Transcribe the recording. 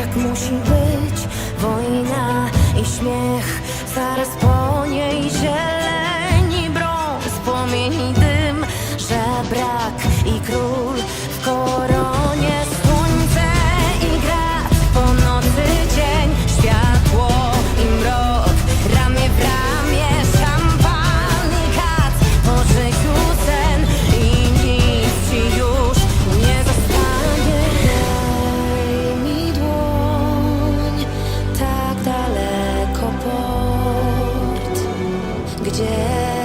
tak musi być. Wojna i śmiech Zaraz po niej zieleni brąz. Płomieni dym Żebrak i król w koło gdzie